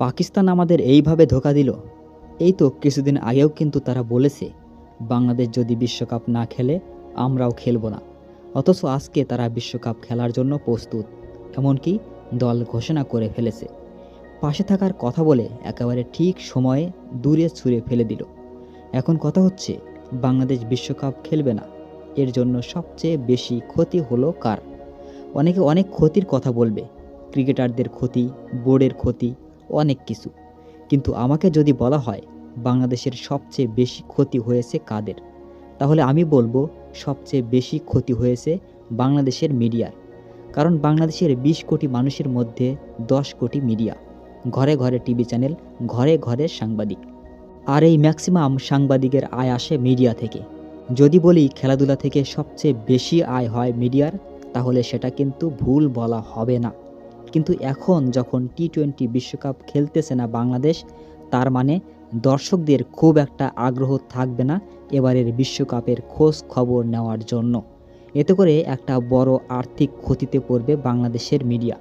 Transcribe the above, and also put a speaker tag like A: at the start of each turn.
A: পাকিস্তান আমাদের এইভাবে ধোকা দিল? এই তো কিছুদিন আগেও কিন্তু তারা বলেছে, বাংলাদেশ যদি বিশ্বকাপ না খেলে, আমরাও খেলব না। অথচ আজকে তারা বিশ্বকাপ খেলার জন্য প্রস্তুত, এমনকি দল ঘোষণা করে ফেলেছে। পাশে থাকার কথা বলে একেবারে ঠিক সময়ে দূরে ছুঁড়ে ফেলে দিল। এখন কথা হচ্ছে, বাংলাদেশ বিশ্বকাপ খেলবে না, এর জন্য সবচেয়ে বেশি ক্ষতি হলো কার? অনেকে অনেক ক্ষতির কথা বলবে, ক্রিকেটারদের ক্ষতি, বোর্ডের ক্ষতি অনেক কিছু। কিন্তু আমাকে যদি বলা হয়, বাংলাদেশের সবচেয়ে বেশি ক্ষতি হয়েছে কাদের? তাহলে আমি বলব, সবচেয়ে বেশি ক্ষতি হয়েছে বাংলাদেশের মিডিয়ার। কারণ বাংলাদেশের বিশ কোটি মানুষের মধ্যে দশ কোটি মিডিয়া। ঘরে ঘরে টিভি চ্যানেল, ঘরে ঘরে সাংবাদিক। আর এই ম্যাক্সিমাম সাংবাদিকের আয় আসে মিডিয়া থেকে। যদি বলি খেলাধুলা থেকে সবচেয়ে বেশি আয় হয় মিডিয়ার, তাহলে সেটা কিন্তু ভুল বলা হবে না। কিন্তু এখন যখন টি টোয়েন্টি বিশ্বকাপ খেলতেছে না বাংলাদেশ, তার মানে দর্শকদের খুব একটা আগ্রহ থাকবে না এবারের বিশ্বকাপের খোঁজ খবর নেওয়ার জন্য। এতে করে একটা বড় আর্থিক ক্ষতিতে পড়বে বাংলাদেশের মিডিয়া।